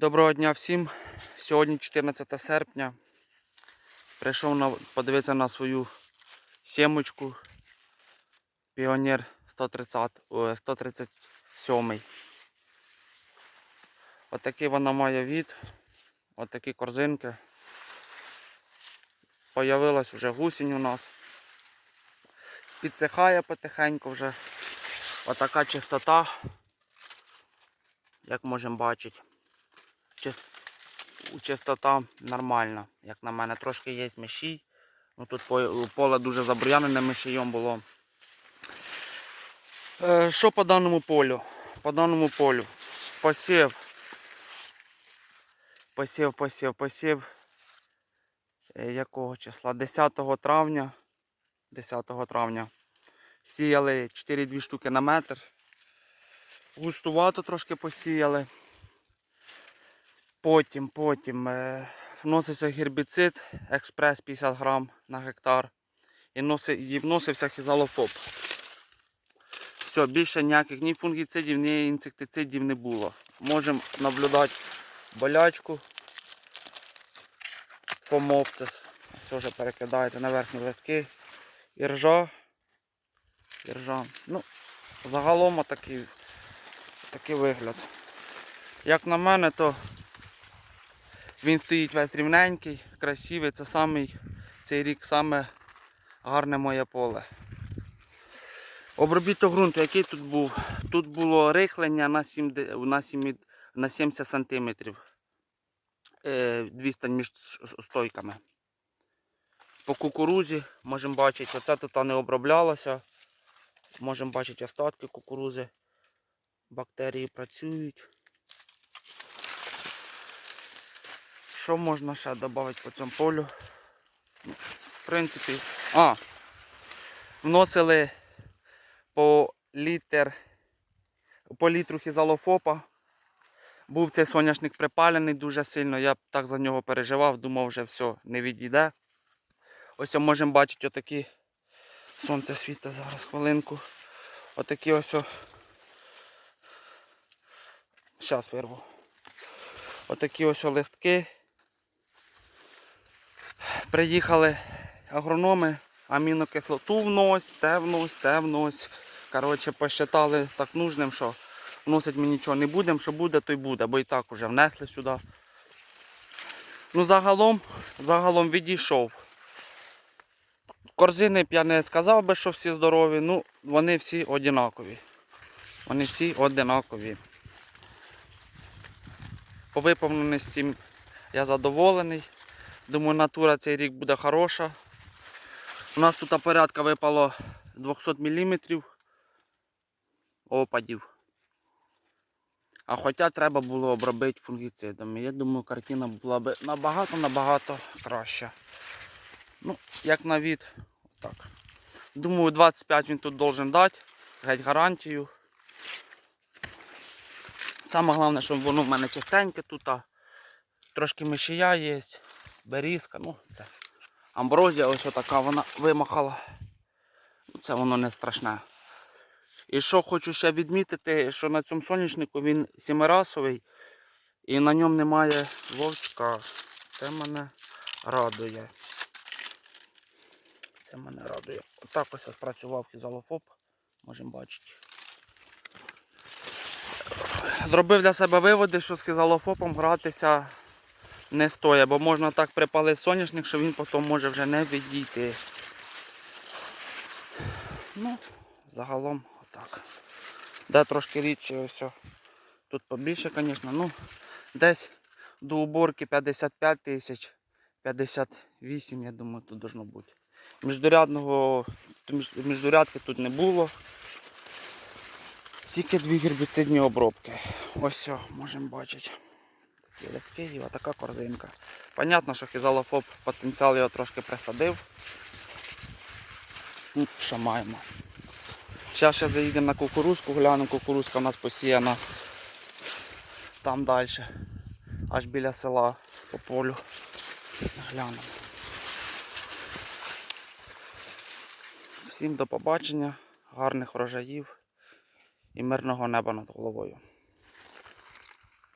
Доброго дня всім. Сьогодні 14 серпня. Прийшов на, подивитися на свою сімочку. Піонер 130, о, 137. Отакий вона має від. Отакі корзинки. Появилась вже гусінь у нас. Підсихає потихеньку вже. Отака чистота. Як можемо бачити. Чис- Чистота нормальна, як на мене. Трошки є мишій. Ну, тут поле дуже забур'янене мишієм було. Е, Що по даному полю? По даному полю. Посів. Посів, посів, посів. Е, Якого числа? 10 травня. 10 травня. Сіяли 4-2 штуки на метр. Густувато трошки посіяли. Потім, потім е, вносився гербіцид, експрес 50 грам на гектар. І, носи, і вносився хізалофоб. Все, більше ніяких ні фунгіцидів, ні інсектицидів не було. Можемо наблюдати болячку. Фомопсис. Все вже перекидається на верхні литки. Іржа. Іржа. Ну, загалом отакий, такий вигляд. Як на мене, то він стоїть весь рівненький, красивий. Це самий, цей рік саме гарне моє поле. Обробіток ґрунту, який тут був? Тут було рихлення на, 7, на, 7, на 70 см. Відстань між стойками. По кукурузі можемо бачити, оце тут не оброблялося. Можемо бачити остатки кукурузи. Бактерії працюють. Що можна ще додати по цьому полю? В принципі. А, вносили по літр, по літру хізалофопа. Був цей соняшник припалений дуже сильно, я так за нього переживав, думав, вже все, не відійде. Ось можемо бачити отакі сонце світить зараз хвилинку. Отакі ось. Зараз вирву. Отакі ось листки. Приїхали агрономи, амінокислоту внось, те внось, те внось. Коротше, посчитали так нужним, що вносити ми нічого не будемо, що буде, то й буде, бо і так вже внесли сюди. Ну, загалом, загалом відійшов. Корзини б я не сказав би, що всі здорові, ну вони всі одинакові. Вони всі одинакові. По виповненості я задоволений. Думаю, натура цей рік буде хороша. У нас тут порядка випало 200 мм опадів. А хоча треба було обробити фунгіцидами. Я думаю, картина була б набагато-набагато краща. Ну, як на від, так. Думаю, 25 він тут должен дати, геть гарантію. Саме головне, щоб воно в мене чистеньке тут. а Трошки мишія є, берізка, ну це. Амброзія ось така вона вимахала. Ну, Це воно не страшне. І що хочу ще відмітити, що на цьому соняшнику він сімирасовий і на ньому немає вовчка. Це мене радує. Це мене радує. Отак ось спрацював хізалофоб, можемо бачити. Зробив для себе виводи, що з хізалофопом гратися не стоїть, бо можна так припалити соняшник, що він потім може вже не відійти. Ну, загалом отак. Де трошки рідше ось. Тут побільше, звісно, ну десь до уборки 55 тисяч, 58, я думаю, тут должно бути. Міждорядного, між- міждорядки тут не було. Тільки дві гербіцидні обробки. Ось все, можемо бачити. І така корзинка. Понятно, що хізалофоб потенціал його трошки присадив. Ну, що маємо. Зараз ще заїдемо на кукурузку, глянемо, кукурузка у нас посіяна там далі, аж біля села по полю. Глянемо. Всім до побачення, гарних врожаїв і мирного неба над головою.